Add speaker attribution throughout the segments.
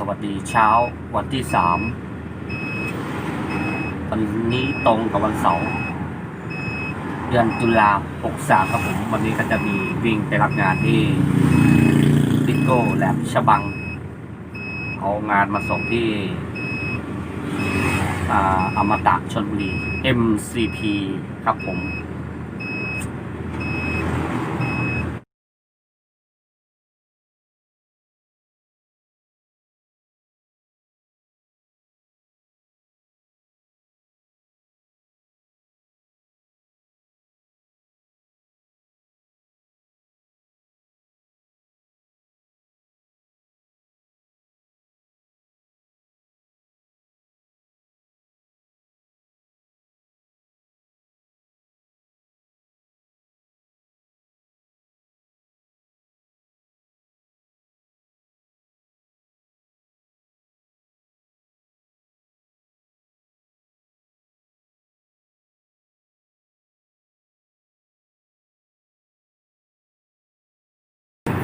Speaker 1: สวัสดีเช้าวันที่สามวันนี้ตรงกับวันเสาร์เดือนตุลาหกสามครับผม วันนี้ก็จะมีวิ่งไปรับงานที่ดิโก้แลบฉบัง เอางานมาส่งที่อ่าอมตะชนบุรี MCP ครับผม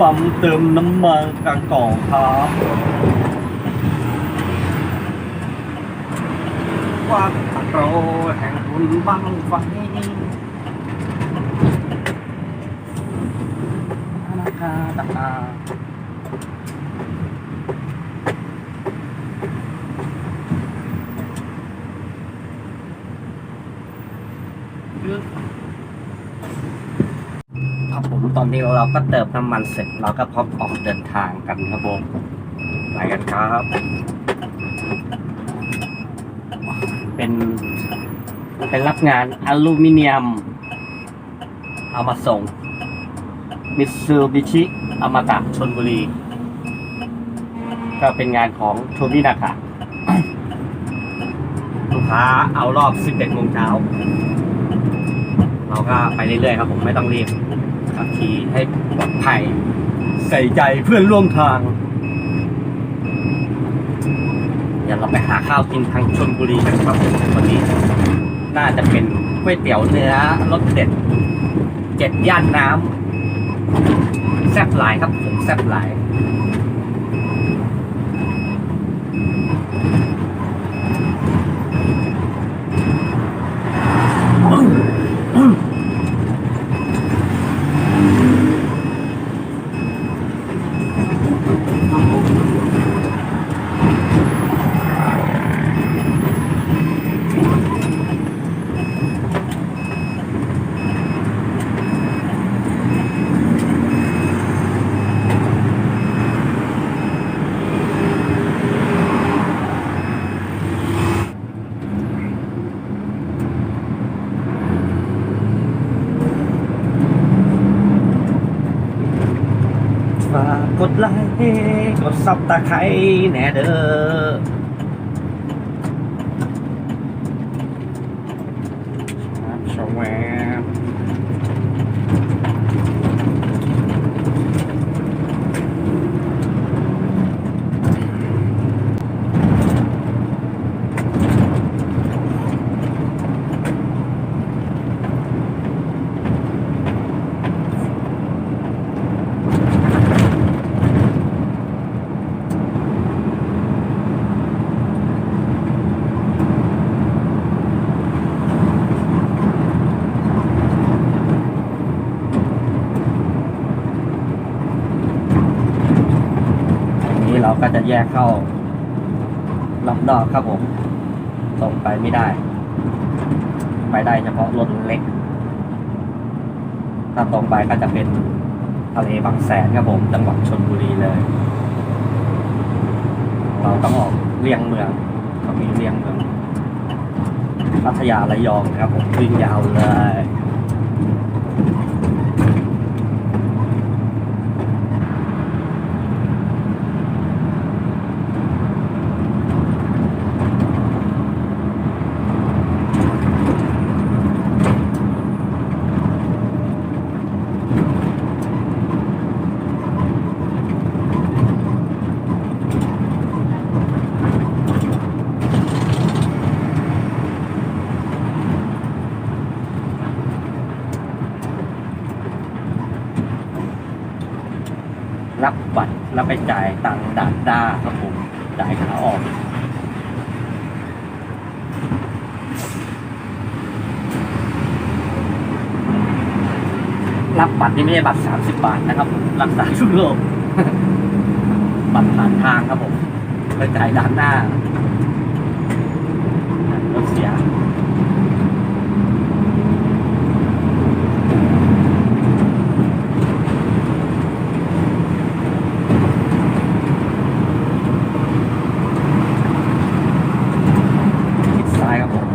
Speaker 1: ปั๊มเติมน้ำมันกลางกล่องครับว่าโรแห่งบุญบังไฟนาคาตาครับผม ตอนนี้เราก็เติมน้ำมันเสร็จเราก็พร้อมออกเดินทางกันครับผมไปกันครับ เป็นเป็นรับงานอลูมิเนียม เอามาส่งมิตซูบิชิอมตะชนบุรี ก็เป็นงานของโทมินากะลูกค้าเอารอบ 11โมงเช้า เราก็ไปเรื่อยๆครับผมไม่ต้องรีบ ขี่ให้ปลอดภัย ใส่ใจเพื่อนร่วมทาง เดี๋ยวเราไปหาข้าวกินทางชนบุรีกันครับวันนี้ น่าจะเป็นก๋วยเตี๋ยวเนื้อรสเด็ดเจ็ดย่านน้ำแซ่บหลายครับผมแซ่บหลาย ฝากกดไลค์ กดซับตะไคร้แหน่เด้อครับชมแวบอันนี้เราก็จะแยกเข้าลำนอกครับผมตรงไปไม่ได้ ไปได้เฉพาะรถเล็ก ถ้าตรงไปก็จะเป็นทะเลบางแสนครับผม จังหวัดชนบุรีเลย เราต้องออกเลียงเมืองเขามีเลียงเมืองพัทยาระยองครับผมวิ่งยาวเลย รับบัตรแล้วไปจ่ายตังค์ด่านด้าครับผม จ่ายขาออก รับบัตร นี่ไม่ใช่บัตรสามสิบบาทนะครับรักษาทุกโรคบัตรผ่านทางครับผมไปจ่ายด้านหน้ารถเสีย ชิดซ้ายครับผม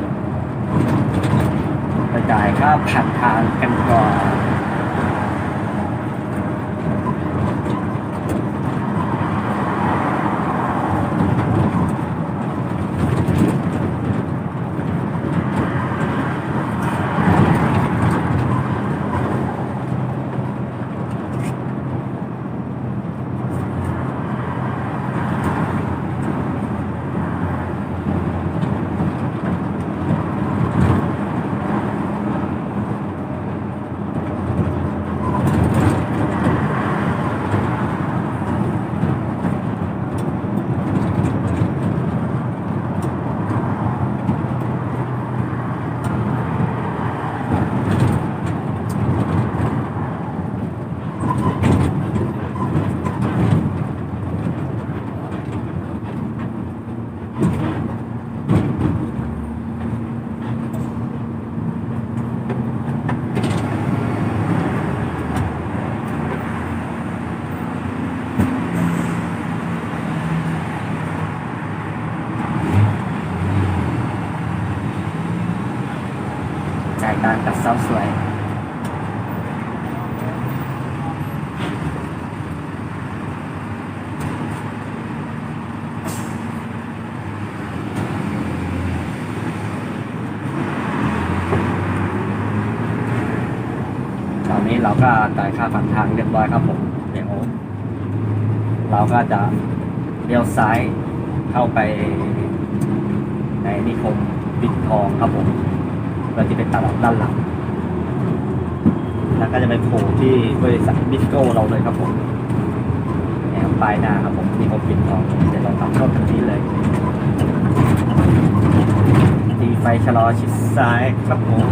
Speaker 1: ไปจ่ายค่าผ่านทางกันก่อน จ่ายการกับสาวสวย ตอนนี้ เราก็จ่ายค่าผ่านทางเรียบร้อยครับผมเดี๋ยวเราก็จะเลี้ยวซ้ายเข้าไปในนิคมปิดทองครับผมเราจะเป็นตลาดด้านหลัง แล้วก็จะไปโผล่ที่บริษัทบิสโก้เราเลยครับผมแอบปลายหน้าครับผมนิคมปิดทองเดี๋ยวเราขับเข้าทางนี้เลยตีไฟชะลอชิดซ้ายครับผม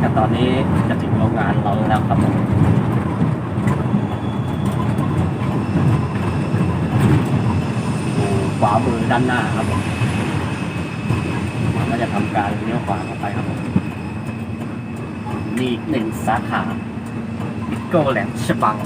Speaker 1: แต่ตอนนี้จะถึงโรงงานเราแล้วครับผมดูขวามือด้านหน้าครับผมก็จะทำการเลี้ยวขวาเข้าไปครับผมมีหนึ่งสาขาบิโก้แหลมฉบัง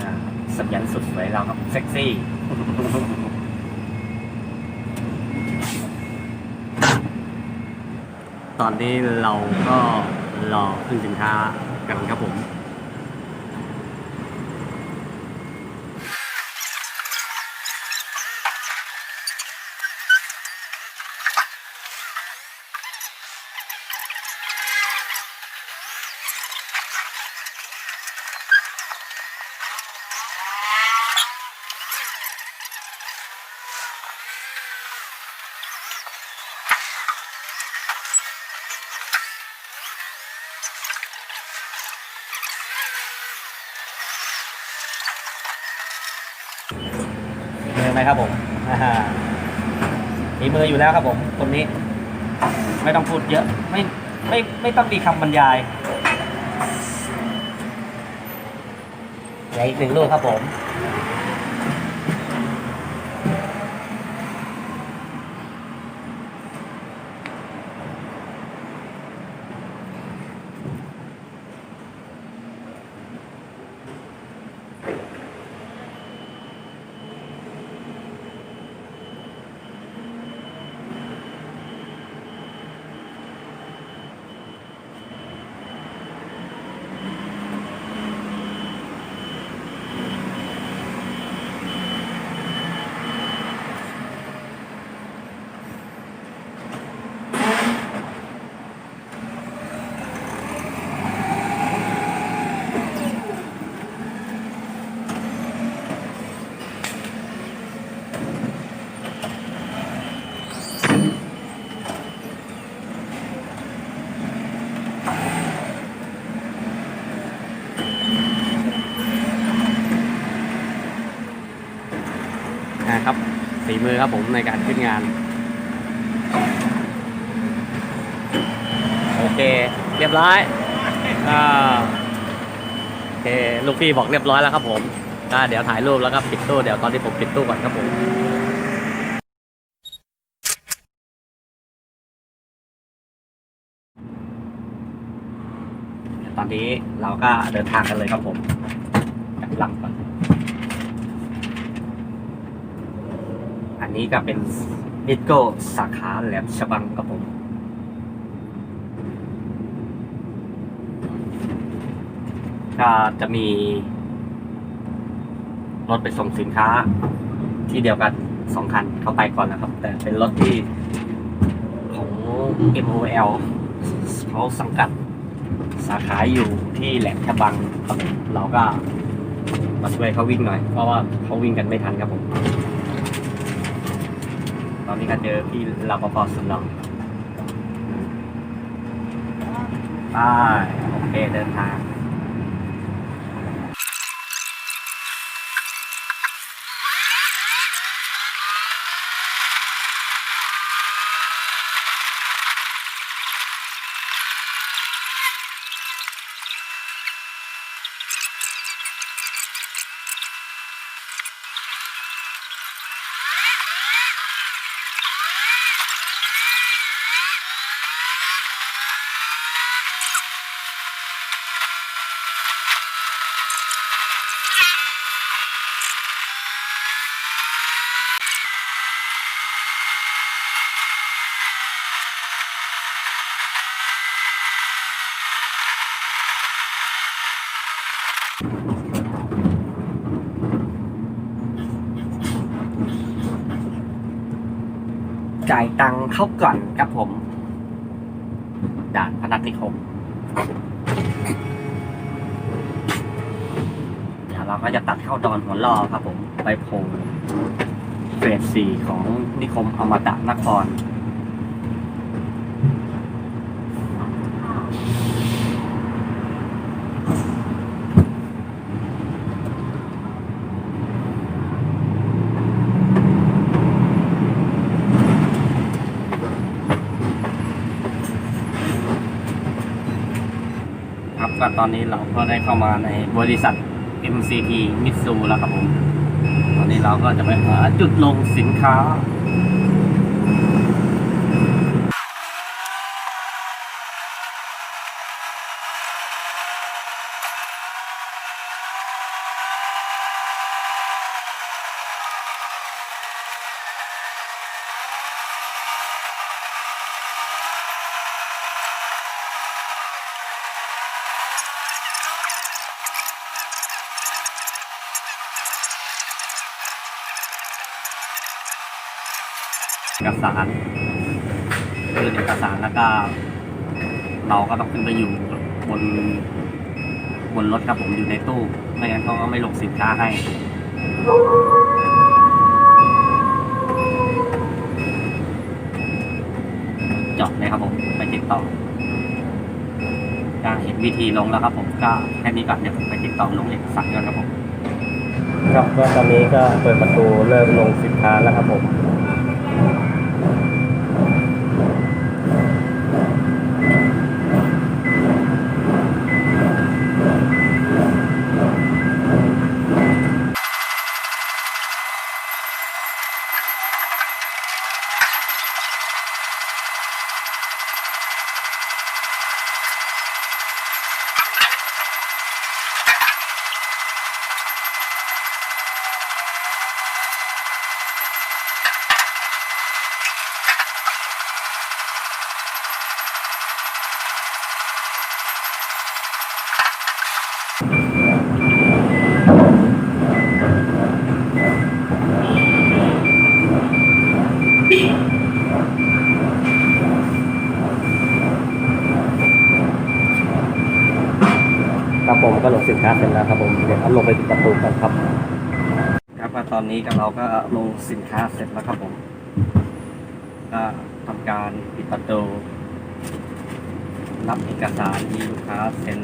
Speaker 1: อ่า สัญญาณสุดสวยเราครับ เซ็กซี่ ตอนนี้เราก็รอขึ้นสินค้ากันครับผม ครับผมฝีมืออยู่แล้วครับผม คนนี้ ไม่ต้องพูดเยอะ ไม่ไม่ไม่ต้องมีคำบรรยายเหลืออีกหนึ่งลูกครับผม ค ครับผมในการขึ้นงาน โอเค เรียบร้อยอ่าโอเคลูกพี่บอกเรียบร้อยแล้วครับผมก็เดี๋ยวถ่ายรูปแล้วก็ปิดตู้เดี๋ยวตอนที่ผมปิดตู้ก่อนครับผมตอนนี้เราก็เดินทางกันเลยครับผมหลังก่อน อั นี้ก็เป็นมิโก้สาขาแหลมฉบังครับผมก็จะมี รถไปส่งสินค้า ที่เดียวกันสองคันเข้าไปก่อนนะครับ แต่เป็นรถที่ของ MOL เขาสังกัดสาขาอยู่ที่แหลมฉบังครับเราก็มาช่วยเขาวิ่งหน่อย เพราะว่าเขาวิ่งกันไม่ทันครับผม อนนี้ก็เจอพี่รปภสุดหล่อไปโอเคเดินทาง จ่ายตังค์เข้าก่อนครับผม ด่านพนักนิคมเดี๋ยวเราก็จะตัดเข้าดอนหัวล่อครับผม ไปโพลเฟสสี่ของนิคมอมตะนคร ก็ตอนนี้เราก็ได้เข้ามาในบริษัท MCT มิตซูแล้วครับผม ตอนนี้เราก็จะไปหาจุดลงสินค้า เอกสารคือเอกสารแล้วก็ เราก็ต้องขึ้นไปอยู่บนบนรถครับผมอยู่ในตู้ ไม่งั้นเขาก็ไม่ลงสินค้าให้จอดเลยครับผม ไปติดต่อก็เห็นวิธีลงแล้วครับผมก็แค่นี้ก่อนเดี๋ยวผมไปติดต่อลงเอกสารก่อนครับผม ครับก็ตอนนี้ก็เปิดประตูเริ่มลงสินค้าแล้วครับผม ก็ลงสินค้าเสร็จแล้วครับผมเดี๋ยวเขาลงไปประตูกันครับ ครับว่าตอนนี้ก็เราก็ลงสินค้าเสร็จแล้วครับผมก็ทำการปิดประตูรับเอกสารที่ลูกค้าเซ็น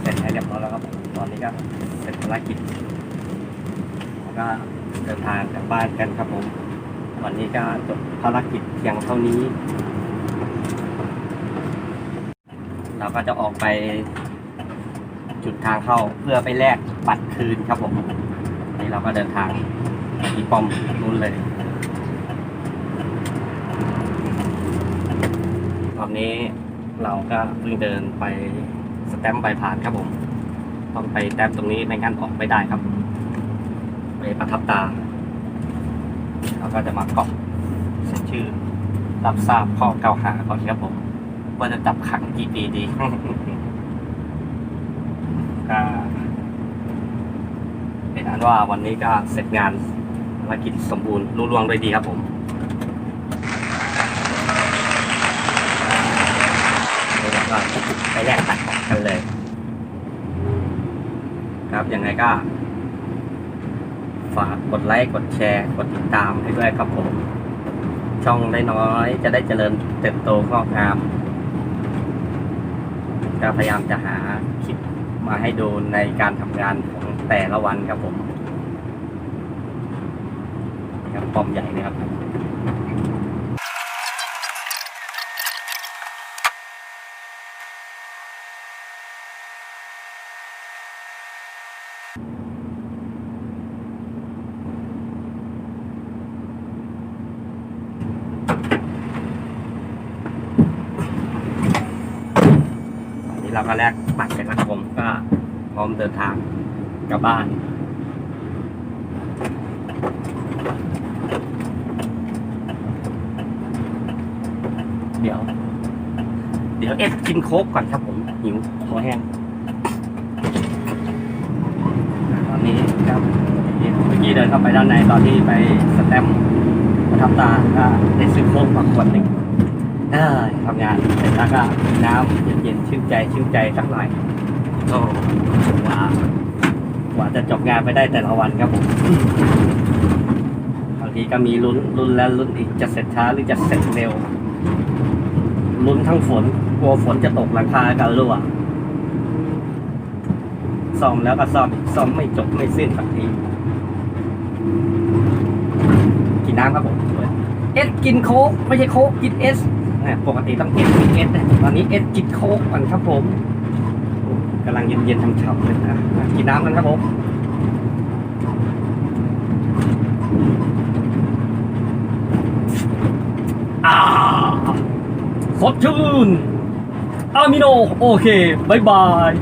Speaker 1: เซ็นให้เรียบร้อยแล้วครับผมตอนนี้ก็เสร็จภารกิจแล้วก็เดินทางกลับบ้านกันครับผมวันนี้ก็จบภารกิจเพียงเท่านี้ เราก็จะออกไป จุดทางเข้าเพื่อไปแลกบัตรคืนครับผมนนี้เราก็เดินทางที่ป้อมนู้นเลยรอบนี้เราก็เพิ่งเดินไปสแตมป์ใบผ่านครับผม ต้องไปแต้มตรงนี้ไม่งั้นออกไม่ได้ครับ ไปประทับตา เราก็จะมากรอกเซ็นชื่อรับทราบข้อกล่าวหาก่อนครับผม ว่าจะจับขังกี่ปีดี ก็เป็นอันว่าวันนี้ก็เสร็จงานภารกิจสมบูรณ์รุ่ล่วงด้วยดีครับผมเดี๋ยวก็ไปแลกตัดกันเลย ครับยังไงก็ฝากกดไลค์กดแชร์ กดติดตามให้ด้วยครับผม ช่องได้น้อยจะได้เจริญเติบโตงอกงามก็พยายามจะหา มาให้ดูในการทำงานของแต่ละวันครับผมครับปอมใหญ่เลยครับ เราก็แลกบัตรกันนะครับผมก็พร้อมเดินทางกลับบ้านเดี๋ยว เดี๋ยวเอฟกินโค้กก่อนครับผมหิวคอแห้งตอนนี้ครับเมื่อกี้เดินเข้าไปด้านในตอนที่ไปสแตมประทับตาก็ได้ซื้อโค้กมาขวดหนึ่ง ทำงานเสร็จแล้วก็น้ำเย็นๆชื่นใจชื่นใจสักหน่อยโอ้ว้ากว่าจะจบงานไปได้แต่ละวันครับผมบางทีก็มีลุ้นลุ้นแล้วลุ้นอีกจะเสร็จช้าหรือจะเสร็จเร็วลุ้นทั้งฝนกลัวฝนจะตกหลังคากันรั่วซ่อมแล้วก็ซ่อมซ่อมไม่จบไม่สิ้นสักทีกินน้ำครับผมเอสกินโค้กไม่ใช่โค้กกินเอส ปกติต้องเอสกินเอสนะตอนนี้เอสกินโค้กก่อนครับผมกำลังเย็นๆช่ำๆเลยนะกินน้ำกันครับผมอาสดชื่นอามิโน โอเคบายบาย